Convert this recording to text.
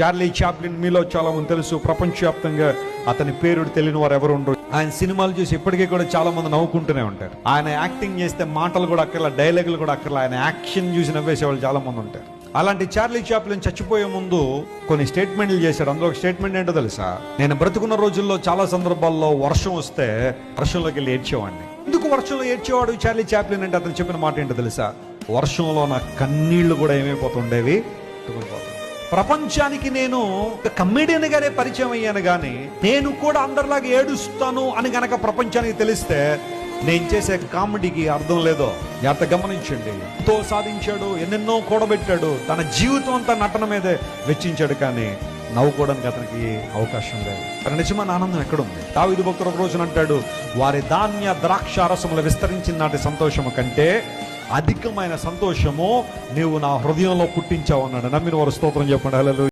Charlie Chaplin మీలో చాలా మంది తెలుసు. ప్రపంచవ్యాప్తంగా అతని పేరు తెలియని వారు ఎవరు ఉండరు. ఆయన సినిమాలు చూసి ఇప్పటికీ కూడా చాలా మంది నవ్వుకుంటూనే ఉంటారు. ఆయన యాక్టింగ్ చేస్తే మాటలు కూడా అక్కర్లా డైలాగులు కూడా అక్కర్లా ఆయన యాక్షన్ చూసి నవ్వేసే వాళ్ళు చాలా మంది ఉంటారు. అలాంటి చార్లీ చాప్లిన్ చచ్చిపోయే ముందు కొన్ని స్టేట్మెంట్లు చేశాడు. అందులో ఒక స్టేట్మెంట్ ఏంటో తెలుసా? నేను బ్రతుకున్న రోజుల్లో చాలా సందర్భాల్లో వర్షం వస్తే వర్షంలోకి వెళ్ళి ఏడ్చేవాడిని. ఎందుకు వర్షంలో ఏడ్చేవాడు చార్లీ చాప్లిన్ అంటే అతను చెప్పిన మాట ఏంటో తెలుసా? వర్షంలో నా కన్నీళ్ళు కూడా ఏమైపోతుండేవి? ప్రపంచానికి నేను ఒక కమెడియన్ పరిచయం అయ్యాను కానీ నేను కూడా అందరిలాగా ఏడుస్తాను అని గనక ప్రపంచానికి తెలిస్తే నేను చేసే కామెడీకి అర్థం లేదో జాగ్రత్త గమనించండి. ఎంతో సాధించాడు ఎన్నెన్నో కూడబెట్టాడు తన జీవితం అంతా నటన మీదే వెచ్చించాడు కానీ నవ్వుకోవడానికి అతనికి అవకాశం లేదు. తన నిజమైన ఆనందం ఎక్కడుంది? దావిదు భక్తుడు ఒక రోజున అంటాడు వారి ధాన్య ద్రాక్ష రసములు విస్తరించిన నాటి సంతోషము కంటే అధికమైన సంతోషము నీవు నా హృదయంలో పుట్టించావు అన్నాడు. నమ్మిన వారు స్తోత్రం చెప్పండి. హల్లెలూయా